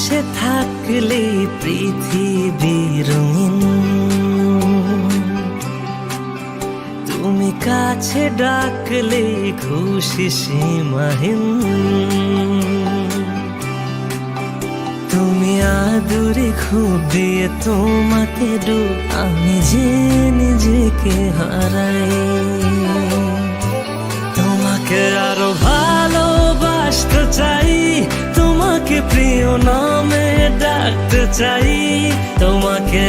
পাশে থাকলে পৃথিবী রঙিন। তুমি কাছে ডাকলে খুশি সীমাহীন। তুমি আদুরে খুব দিয়ে তোমাকে ডু আমি যে নিজেকে হারাই। তোমাকে আরও ভালোবাসতে চাই প্রিয় নামে ডাকতে চাই তোমাকে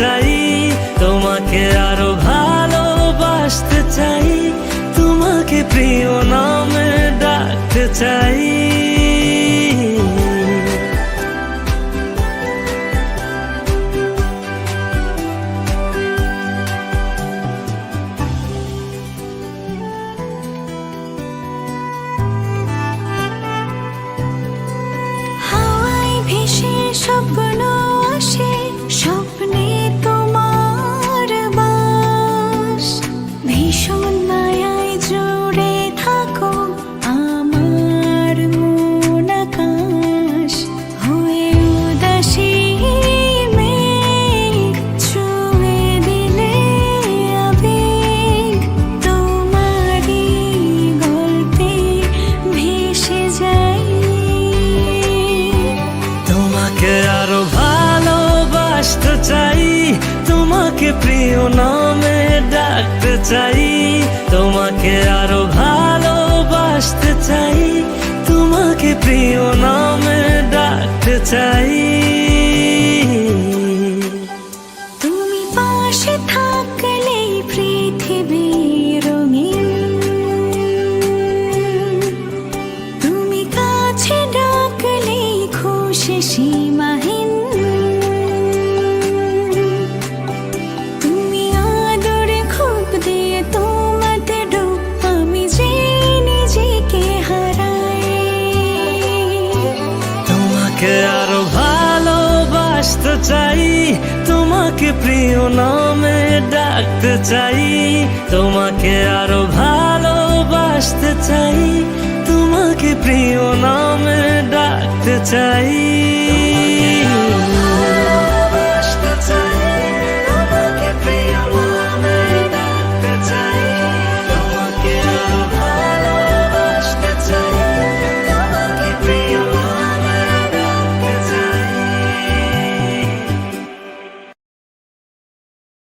চাই তোমাকে আরও ভালোবাসতে চাই তোমাকে প্রিয় নামে ডাকতে চাই। তোমাকে আরও ভালোবাসতে চাই, তোমাকে প্রিয় নামে ডাকতে চাই, তোমাকে আরও ভালোবাসতে চাই, তোমাকে প্রিয় নামে ডাকতে চাই। ভালোবাসতে চাই, তোমাকে প্রিয় নামে ডাকতে চাই, তোমাকে আরও ভালোবাসতে চাই, তোমাকে প্রিয় নামে ডাকতে চাই।